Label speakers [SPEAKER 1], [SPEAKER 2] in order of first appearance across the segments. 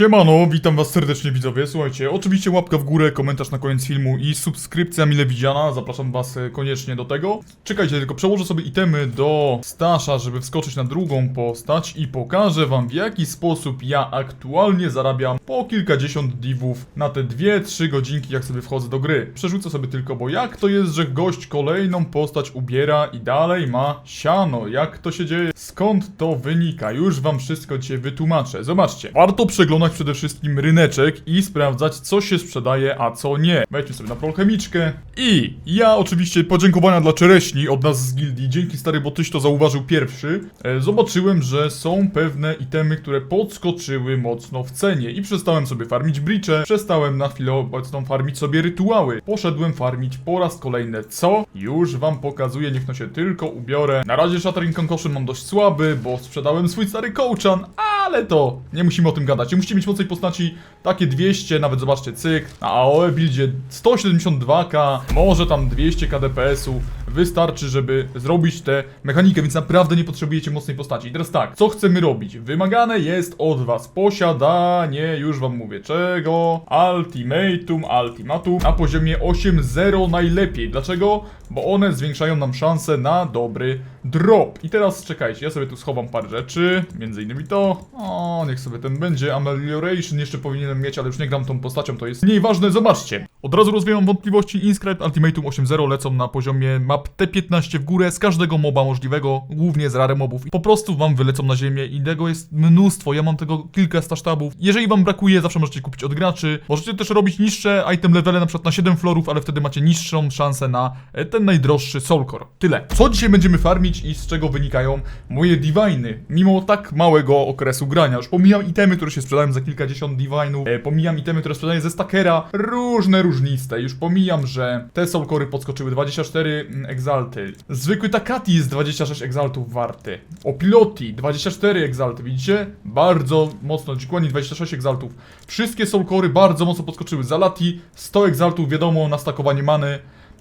[SPEAKER 1] Siemano, witam was serdecznie widzowie, słuchajcie, oczywiście łapka w górę, komentarz na koniec filmu i subskrypcja mile widziana, zapraszam was e, koniecznie do tego. Czekajcie, tylko przełożę sobie itemy do stasza, żeby wskoczyć na drugą postać i pokażę wam w jaki sposób ja aktualnie zarabiam po kilkadziesiąt divów na te 2-3 godzinki jak sobie wchodzę do gry. Przerzucę sobie tylko, bo jak to jest, że gość kolejną postać ubiera i dalej ma siano, jak to się dzieje, skąd to wynika, już wam wszystko dzisiaj wytłumaczę. Zobaczcie, warto przeglądać przede wszystkim ryneczek i sprawdzać co się sprzedaje, a co nie. Wejdźmy sobie na prochemiczkę i ja oczywiście podziękowania dla Czereśni od nas z gildii, dzięki stary, bo tyś to zauważył pierwszy, e, zobaczyłem, że są pewne itemy, które podskoczyły mocno w cenie i przestałem sobie farmić bricze, przestałem na chwilę obecną farmić sobie rytuały. Poszedłem farmić po raz kolejny co? Już wam pokazuję, niech no się tylko ubiorę. Na razie Shattering Concussion mam dość słaby, bo sprzedałem swój stary kołczan, ale to nie musimy o tym gadać. Nie musicie mieć mocej postaci takie 200, nawet zobaczcie, cyk. Na AOE buildzie 172k, może tam 200 KDPS-u. Wystarczy, żeby zrobić tę mechanikę, więc naprawdę nie potrzebujecie mocnej postaci. I teraz tak, co chcemy robić? Wymagane jest od was posiadanie, już wam mówię czego, ultimatum, ultimatum na poziomie 8.0 najlepiej. Dlaczego? Bo one zwiększają nam szanse na dobry drop. I teraz czekajcie, ja sobie tu schowam parę rzeczy, między innymi to. O, niech sobie ten będzie. Amelioration jeszcze powinienem mieć, ale już nie gram tą postacią, to jest mniej ważne. Zobaczcie. Od razu rozwijam wątpliwości. Inscribed Ultimatum 8.0 lecą na poziomie map T15 w górę z każdego moba możliwego, głównie z rare mobów. Po prostu wam wylecą na ziemię i tego jest mnóstwo. Ja mam tego kilka sztabów. Jeżeli wam brakuje, zawsze możecie kupić od graczy. Możecie też robić niższe item levele, na przykład na 7 florów, ale wtedy macie niższą szansę na e, ten najdroższy Soulcore. Tyle. Co dzisiaj będziemy farmić i z czego wynikają moje diviny? Mimo tak małego okresu grania. Już pomijam itemy, które się sprzedają za kilkadziesiąt divinów, e, pomijam itemy, które sprzedaję ze Stackera, różne różniste. Już pomijam, że te Soulcory podskoczyły 24 exalty. Zwykły Takati jest 26 exaltów warty. Opiloti 24 exalty, widzicie? Bardzo mocno, Jikłani 26 exaltów. Wszystkie Soulcory bardzo mocno podskoczyły. Zalati 100 exaltów, wiadomo, na stakowanie many.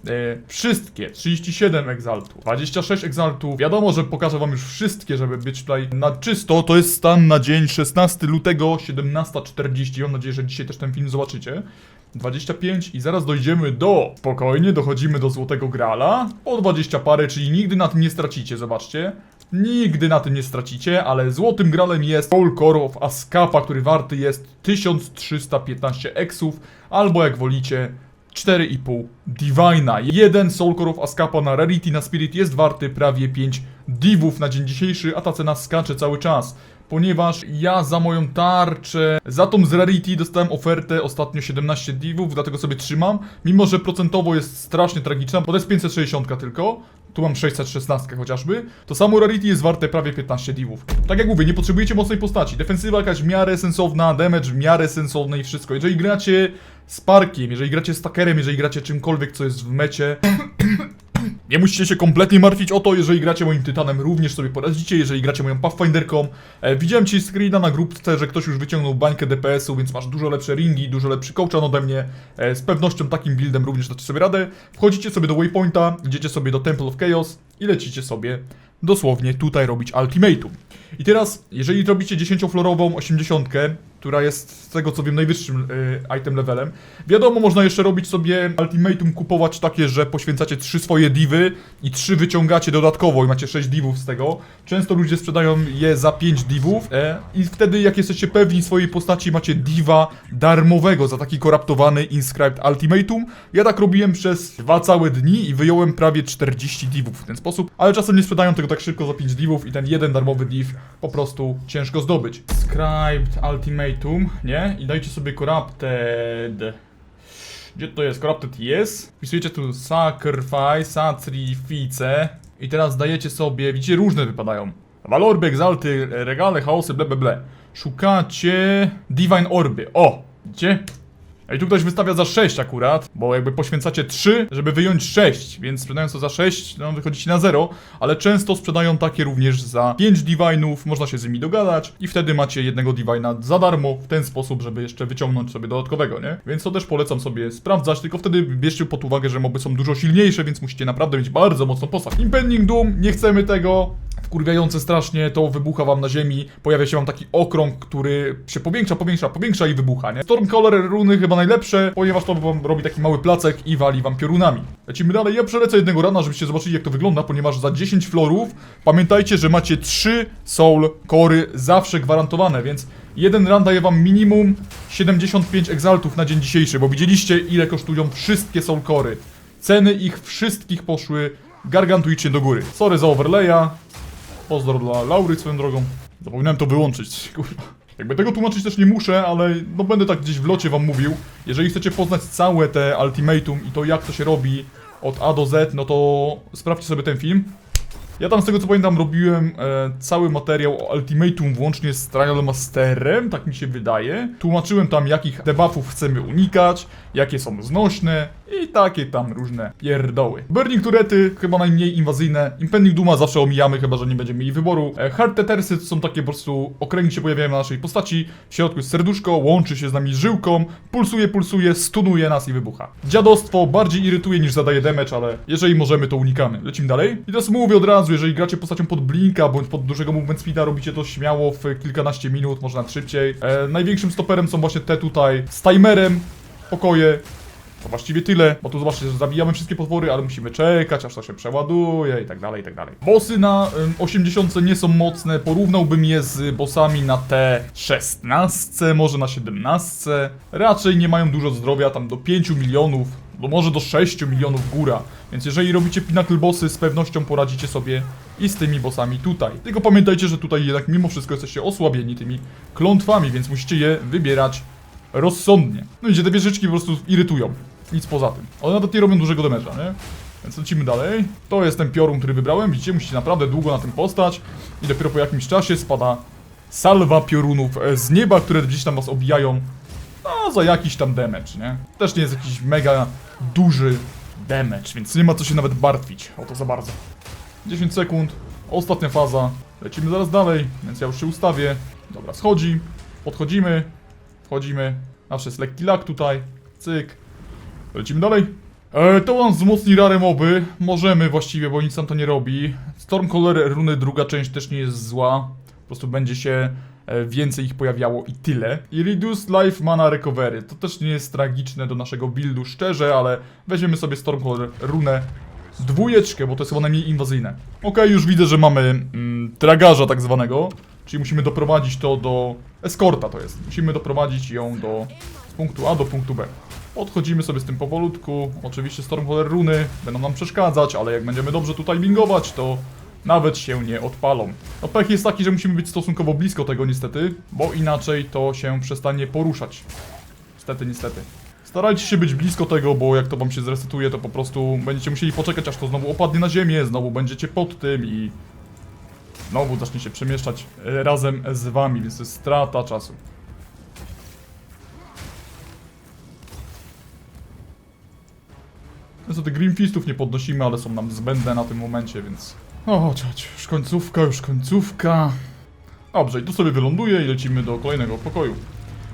[SPEAKER 1] E, wszystkie, 37 egzaltów, 26 egzaltów. Wiadomo, że pokażę wam już wszystkie, żeby być tutaj na czysto. To jest stan na dzień 16 lutego 17.40. Mam nadzieję, że dzisiaj też ten film zobaczycie. 25 i zaraz dojdziemy do... Spokojnie, dochodzimy do Złotego Grala. O 20 parę, czyli nigdy na tym nie stracicie, zobaczcie. Nigdy na tym nie stracicie, ale Złotym Gralem jest Soul Core of Ascapa, który warty jest 1315 eksów, albo jak wolicie 4,5 Divina. Jeden Soul Core of Ascapa na Rarity na Spirit jest warty prawie 5 divów na dzień dzisiejszy, a ta cena skacze cały czas. Ponieważ ja za moją tarczę, za tą z Rarity dostałem ofertę ostatnio 17 divów, dlatego sobie trzymam. Mimo, że procentowo jest strasznie tragiczna, bo to jest 560 tylko. Tu mam 616 chociażby. To samo Rarity jest warte prawie 15 divów. Tak jak mówię, nie potrzebujecie mocnej postaci. Defensywa jakaś w miarę sensowna, damage w miarę sensowny i wszystko. Jeżeli gracie z parkiem, jeżeli gracie z takerem, jeżeli gracie czymkolwiek, co jest w mecie, nie musicie się kompletnie martwić o to, jeżeli gracie moim Tytanem, również sobie poradzicie, jeżeli gracie moją Pathfinderką. E, widziałem ci screena na grupce, że ktoś już wyciągnął bańkę DPS-u, więc masz dużo lepsze ringi, dużo lepszy coachan ode mnie. E, z pewnością takim buildem również dacie sobie radę. Wchodzicie sobie do waypointa, idziecie sobie do Temple of Chaos i lecicie sobie dosłownie tutaj robić ultimatum. I teraz, jeżeli robicie 10-florową 80, która jest z tego co wiem najwyższym y, item levelem, wiadomo, można jeszcze robić sobie ultimatum, kupować takie, że poświęcacie 3 swoje divy i 3 wyciągacie dodatkowo i macie 6 divów z tego. Często ludzie sprzedają je za 5 divów e, i wtedy jak jesteście pewni swojej postaci macie diva darmowego za taki koraptowany Inscribed Ultimatum. Ja tak robiłem przez dwa całe dni i wyjąłem prawie 40 divów w ten sposób, ale czasem nie sprzedają tego tak szybko za 5 divów i ten jeden darmowy div po prostu ciężko zdobyć. Scribed Ultimatum, nie? I dajcie sobie Corrupted. Gdzie to jest? Corrupted jest. Wpisujecie tu Sacrifice, Sacrifice. I teraz dajecie sobie, widzicie, różne wypadają. Walorby, Exalty, regale, chaosy, ble, ble, ble. Szukacie Divine Orby. O! Widzicie? I tu ktoś wystawia za 6 akurat, bo jakby poświęcacie 3, żeby wyjąć 6, więc sprzedając to za 6, no wychodzicie na 0, ale często sprzedają takie również za 5 divinów, można się z nimi dogadać i wtedy macie jednego divina za darmo w ten sposób, żeby jeszcze wyciągnąć sobie dodatkowego, nie? Więc to też polecam sobie sprawdzać, tylko wtedy bierzcie pod uwagę, że moby są dużo silniejsze, więc musicie naprawdę mieć bardzo mocną postać. Impending Doom, nie chcemy tego, wkurwiające strasznie, to wybucha wam na ziemi, pojawia się wam taki okrąg, który się powiększa, powiększa, powiększa i wybucha, nie? Stormcaller runy chyba najlepsze, ponieważ to wam robi taki mały placek i wali wam piorunami. Lecimy dalej, ja przelecę jednego rana, żebyście zobaczyli jak to wygląda, ponieważ za 10 florów pamiętajcie, że macie 3 soul cory zawsze gwarantowane, więc jeden run daje wam minimum 75 exaltów na dzień dzisiejszy, bo widzieliście ile kosztują wszystkie soul cory. Ceny ich wszystkich poszły gargantuicznie do góry. Sorry za overlaya. Pozdro dla Laury swoją drogą. Zapomniałem to wyłączyć, kurwa. Jakby tego tłumaczyć też nie muszę, ale no będę tak gdzieś w locie wam mówił. Jeżeli chcecie poznać całe te ultimatum i to jak to się robi od A do Z, no to sprawdźcie sobie ten film. Ja tam z tego co pamiętam robiłem e, cały materiał o Ultimatum włącznie z Trial Masterem, tak mi się wydaje. Tłumaczyłem tam jakich debuffów chcemy unikać, jakie są znośne i takie tam różne pierdoły. Burning Turety chyba najmniej inwazyjne, Impending Duma zawsze omijamy, chyba że nie będziemy mieli wyboru. E, Hard Tetersy to są takie po prostu okręgi się pojawiają na naszej postaci, w środku jest serduszko, łączy się z nami żyłką, pulsuje, pulsuje, stunuje nas i wybucha. Dziadostwo bardziej irytuje niż zadaje damage, ale jeżeli możemy to unikamy. Lecimy dalej. I teraz mówię od razu, jeżeli gracie postacią pod blinka bądź pod dużego movement speeda, robicie to śmiało w kilkanaście minut, może nawet szybciej. E, największym stoperem są właśnie te tutaj z timerem, pokoje. To właściwie tyle, bo tu zobaczcie, że zabijamy wszystkie potwory, ale musimy czekać, aż to się przeładuje i tak dalej, i tak dalej. Bossy na ym, 80 nie są mocne, porównałbym je z bossami na T16, może na 17. Raczej nie mają dużo zdrowia, tam do 5 milionów, no może do 6 milionów góra. Więc jeżeli robicie pinnacle bossy, z pewnością poradzicie sobie i z tymi bossami tutaj. Tylko pamiętajcie, że tutaj jednak mimo wszystko jesteście osłabieni tymi klątwami, więc musicie je wybierać rozsądnie. No i gdzie te wieżyczki po prostu irytują. Nic poza tym. One nawet nie robią dużego damage'a, nie? Więc lecimy dalej. To jest ten piorun, który wybrałem. Widzicie, musicie naprawdę długo na tym postać. I dopiero po jakimś czasie spada salwa piorunów z nieba, które gdzieś tam was obijają. No, za jakiś tam damage, nie? Też nie jest jakiś mega duży damage, więc nie ma co się nawet martwić. O to za bardzo. 10 sekund. Ostatnia faza. Lecimy zaraz dalej, więc ja już się ustawię. Dobra, schodzi. Podchodzimy. Wchodzimy. Zawsze jest lekki lag tutaj. Cyk. Lecimy dalej. E, to nam wzmocni rare moby. Możemy właściwie, bo nic nam to nie robi. Stormcaller runy druga część też nie jest zła. Po prostu będzie się e, więcej ich pojawiało i tyle. I Reduced Life Mana Recovery. To też nie jest tragiczne do naszego buildu, szczerze, ale weźmiemy sobie Stormcaller runę dwójeczkę, bo to jest chyba najmniej inwazyjne. Okej, już widzę, że mamy mm, tragarza tak zwanego, czyli musimy doprowadzić to do... Eskorta to jest. Musimy doprowadzić ją do z punktu A do punktu B. Odchodzimy sobie z tym powolutku. Oczywiście Stormcaller runy będą nam przeszkadzać, ale jak będziemy dobrze tutaj bingować, to nawet się nie odpalą. No pech jest taki, że musimy być stosunkowo blisko tego niestety, bo inaczej to się przestanie poruszać. Niestety, niestety. Starajcie się być blisko tego, bo jak to wam się zresetuje, to po prostu będziecie musieli poczekać, aż to znowu opadnie na ziemię, znowu będziecie pod tym i znowu zacznie się przemieszczać e, razem z wami, więc to jest strata czasu. Niestety Greenfistów nie podnosimy, ale są nam zbędne na tym momencie, więc... O, chodź, już końcówka, już końcówka. Dobrze, i tu sobie wyląduję i lecimy do kolejnego pokoju.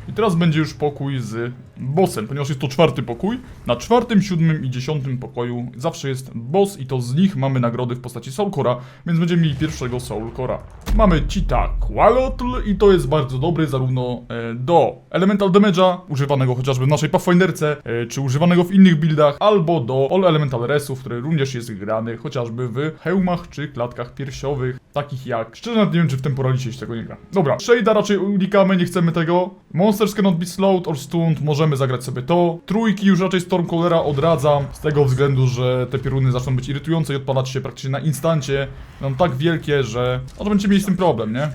[SPEAKER 1] I teraz będzie już pokój z bossem, ponieważ jest to czwarty pokój. Na czwartym, siódmym i dziesiątym pokoju zawsze jest boss i to z nich mamy nagrody w postaci Soulcora, więc będziemy mieli pierwszego Soulcora. Mamy Cheetah Qualotl i to jest bardzo dobry zarówno e, do Elemental Damage'a, używanego chociażby w naszej Pathfinderce, e, czy używanego w innych buildach, albo do All Elemental Resów, który również jest grany chociażby w hełmach czy klatkach piersiowych, takich jak... Szczerze nawet nie wiem, czy w Temporalicie się tego nie gra. Dobra, Shade'a raczej unikamy, nie chcemy tego. Monsters cannot be slowed or stunned, możemy zagrać sobie to. Trójki już raczej Stormcallera odradzam, z tego względu, że te pioruny zaczną być irytujące i odpalać się praktycznie na instancie. Będą tak wielkie, że... No to będziecie mieli z tym problem, nie?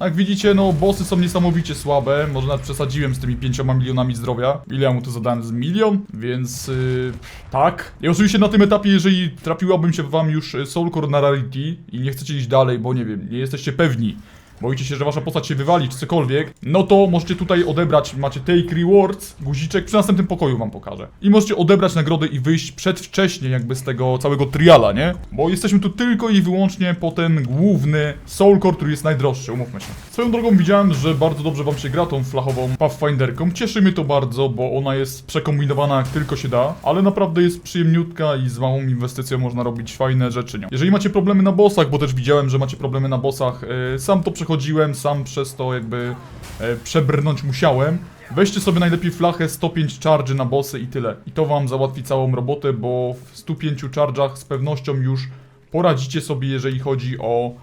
[SPEAKER 1] Jak widzicie, no bossy są niesamowicie słabe, może nawet przesadziłem z tymi 5 milionami zdrowia. Ile ja mu to zadałem? Z milion? Więc yy, tak. I oczywiście na tym etapie, jeżeli trafiłabym się wam już y, Soulcore na Rarity i nie chcecie iść dalej, bo nie wiem, nie jesteście pewni, boicie się, że wasza postać się wywali czy cokolwiek, no to możecie tutaj odebrać, macie take rewards, guziczek, przy następnym pokoju wam pokażę. I możecie odebrać nagrodę i wyjść przedwcześnie jakby z tego całego triala, nie? Bo jesteśmy tu tylko i wyłącznie po ten główny Soul Core, który jest najdroższy, umówmy się. Swoją drogą widziałem, że bardzo dobrze wam się gra tą flachową Pathfinderką. Cieszy mnie to bardzo, bo ona jest przekombinowana jak tylko się da, ale naprawdę jest przyjemniutka i z małą inwestycją można robić fajne rzeczy nią. Jeżeli macie problemy na bossach, bo też widziałem, że macie problemy na bossach, yy, sam to przechodziłem, sam przez to jakby yy, przebrnąć musiałem. Weźcie sobie najlepiej flachę 105 charge na bossy i tyle. I to wam załatwi całą robotę, bo w 105 charge'ach z pewnością już poradzicie sobie, jeżeli chodzi o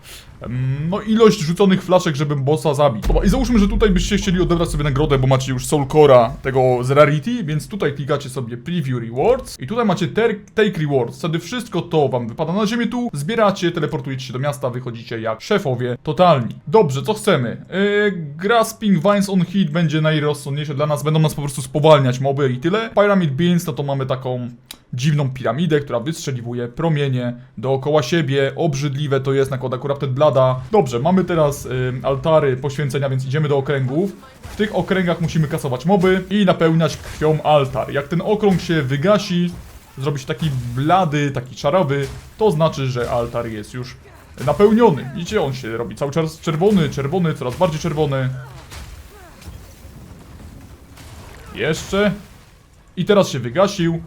[SPEAKER 1] no ilość rzuconych flaszek, żeby bossa zabić. I załóżmy, że tutaj byście chcieli odebrać sobie nagrodę, bo macie już Soul Core'a tego z Rarity, więc tutaj klikacie sobie Preview Rewards i tutaj macie Take Rewards. Wtedy wszystko to wam wypada na ziemię tu, zbieracie, teleportujecie się do miasta, wychodzicie jak szefowie totalni. Dobrze, co chcemy? Yy, grasping Vines on Hit będzie najrozsądniejsze dla nas, będą nas po prostu spowalniać moby i tyle. Pyramid Beans, no to mamy taką dziwną piramidę, która wystrzeliwuje promienie dookoła siebie. Obrzydliwe to jest, nakłada Corrupted Blada. Dobrze, mamy teraz ym, altary poświęcenia, więc idziemy do okręgów. W tych okręgach musimy kasować moby i napełniać krwią altar. Jak ten okrąg się wygasi, zrobi się taki blady, taki czarowy, to znaczy, że altar jest już napełniony. Widzicie, on się robi cały czas czerwony, czerwony, coraz bardziej czerwony. Jeszcze. I teraz się wygasił.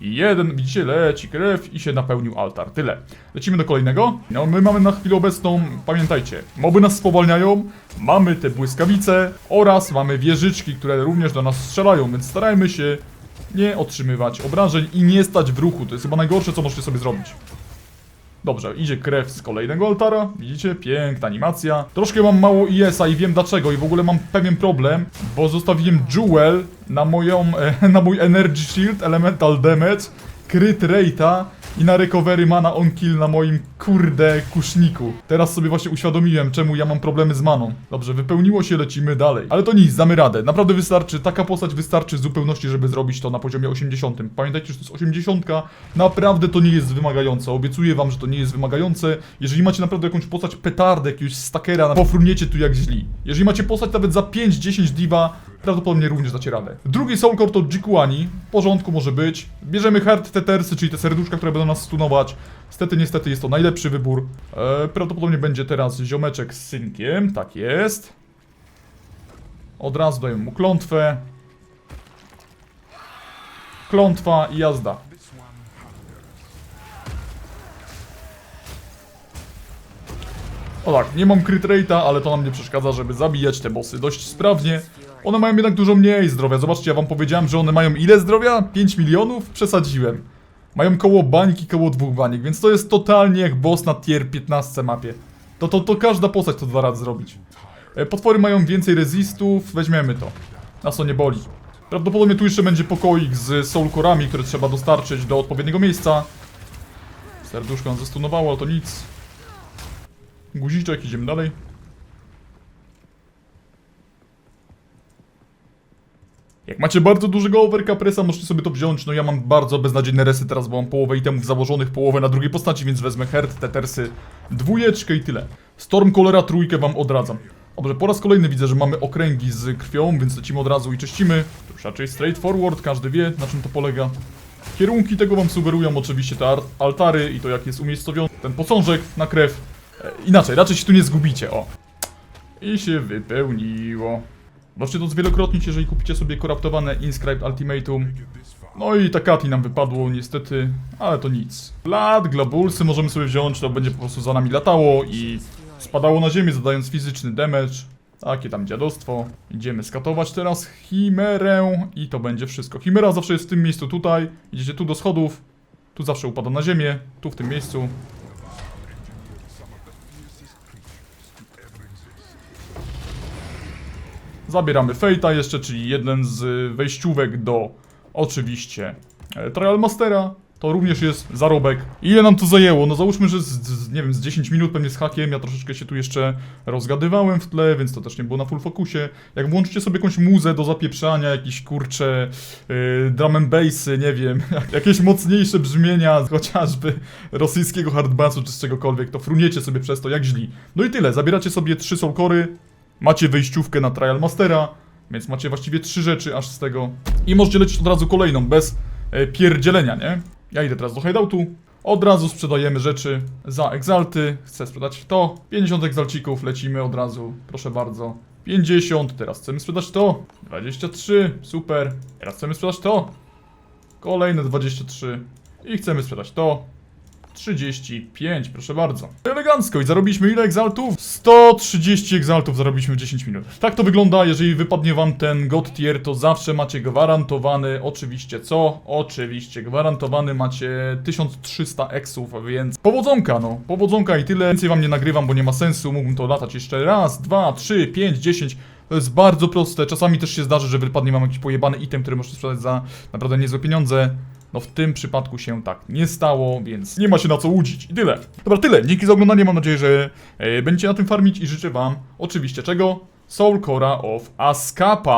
[SPEAKER 1] Jeden, widzicie, leci krew i się napełnił altar. Tyle. Lecimy do kolejnego. No, my mamy na chwilę obecną, pamiętajcie, moby nas spowalniają, mamy te błyskawice oraz mamy wieżyczki, które również do nas strzelają, więc starajmy się nie otrzymywać obrażeń i nie stać w ruchu. To jest chyba najgorsze, co możecie sobie zrobić. Dobrze, idzie krew z kolejnego altara. Widzicie? Piękna animacja. Troszkę mam mało IS-a i wiem dlaczego. I w ogóle mam pewien problem, bo zostawiłem Jewel na moją, e, na mój Energy Shield, Elemental Damage, Crit Rate'a i na Recovery Mana on Kill na moim kurde kuszniku. Teraz sobie właśnie uświadomiłem, czemu ja mam problemy z maną. Dobrze, wypełniło się, lecimy dalej. Ale to nic, damy radę. Naprawdę wystarczy, taka postać wystarczy w zupełności, żeby zrobić to na poziomie 80. Pamiętajcie, że to jest 80. Naprawdę to nie jest wymagające. Obiecuję wam, że to nie jest wymagające. Jeżeli macie naprawdę jakąś postać petardę, jakiegoś stakera, pofruniecie tu jak źli. Jeżeli macie postać nawet za 5-10 diva, prawdopodobnie również dacie radę. Drugi Soul Core to Jikuani. W porządku może być. Bierzemy Heart Tetersy, czyli te serduszka, które będą nas stunować. Niestety, niestety jest to najlepszy wybór. E, prawdopodobnie będzie teraz ziomeczek z synkiem. Tak jest. Od razu daję mu klątwę. Klątwa i jazda. O tak, nie mam crit rate'a, ale to nam nie przeszkadza, żeby zabijać te bossy dość sprawnie. One mają jednak dużo mniej zdrowia. Zobaczcie, ja wam powiedziałem, że one mają ile zdrowia? 5 milionów? Przesadziłem. Mają koło bańki, koło dwóch baniek, więc to jest totalnie jak boss na tier 15 mapie. To, to, to każda postać to dwa razy zrobić. E, Potwory mają więcej resistów, weźmiemy to. Nas to nie boli. Prawdopodobnie tu jeszcze będzie pokoik z soul core'ami, które trzeba dostarczyć do odpowiedniego miejsca. Serduszko nam zestunowało, ale to nic. Guziczek, idziemy dalej. Jak macie bardzo dużego overcapressa, możecie sobie to wziąć. No ja mam bardzo beznadziejne resy teraz, bo mam połowę itemów założonych, połowę na drugiej postaci, więc wezmę herd, tetersy, dwójeczkę i tyle. Storm Cholera trójkę wam odradzam. Dobrze, po raz kolejny widzę, że mamy okręgi z krwią, więc lecimy od razu i czyścimy. To już raczej straightforward, każdy wie na czym to polega. Kierunki tego wam sugerują oczywiście te ar- altary i to jak jest umiejscowiony ten posążek na krew. E, inaczej, raczej się tu nie zgubicie, o. I się wypełniło. Możecie to zwielokrotnić, jeżeli kupicie sobie koraptowane Inscribed Ultimatum. No i Takati nam wypadło niestety, ale to nic. Lat, globulsy możemy sobie wziąć, to będzie po prostu za nami latało i spadało na ziemię, zadając fizyczny damage. Takie tam dziadostwo. Idziemy skatować teraz Chimerę i to będzie wszystko. Chimera zawsze jest w tym miejscu tutaj. Idziecie tu do schodów. Tu zawsze upada na ziemię. Tu w tym miejscu. Zabieramy Fate'a jeszcze, czyli jeden z wejściówek do oczywiście e, Trial Mastera. to również jest zarobek. Ile nam to zajęło? No załóżmy, że z, z, nie wiem, z 10 minut pewnie z hakiem, ja troszeczkę się tu jeszcze rozgadywałem w tle, więc to też nie było na full fokusie. Jak włączycie sobie jakąś muzę do zapieprzania, jakieś kurcze yy, drum and bassy, nie wiem, jak, jakieś mocniejsze brzmienia, chociażby rosyjskiego hardbassu czy z czegokolwiek, to fruniecie sobie przez to jak źli. No i tyle, zabieracie sobie trzy soulcory, macie wyjściówkę na Trial Mastera, więc macie właściwie trzy rzeczy aż z tego i możecie lecieć od razu kolejną, bez e, pierdzielenia, nie? Ja idę teraz do hideoutu. Od razu sprzedajemy rzeczy za egzalty. Chcę sprzedać to. 50 egzalcików, lecimy od razu. Proszę bardzo. 50, teraz chcemy sprzedać to. 23, super. Teraz chcemy sprzedać to. Kolejne 23. I chcemy sprzedać to. 35, proszę bardzo. Elegancko i zarobiliśmy ile egzaltów? 130 egzaltów zarobiliśmy w 10 minut. Tak to wygląda, jeżeli wypadnie wam ten God tier, to zawsze macie gwarantowany, oczywiście co? Oczywiście, gwarantowany macie 1300 eksów, więc powodzonka no, powodzonka i tyle. Więcej wam nie nagrywam, bo nie ma sensu, mógłbym to latać jeszcze raz, dwa, trzy, pięć, dziesięć. To jest bardzo proste, czasami też się zdarzy, że wypadnie wam jakiś pojebany item, który możecie sprzedać za naprawdę niezłe pieniądze. No w tym przypadku się tak nie stało, więc nie ma się na co łudzić. I tyle. Dobra, tyle. Dzięki za oglądanie. Mam nadzieję, że e, będziecie na tym farmić i życzę wam oczywiście czego? Soul Cora of Askapa.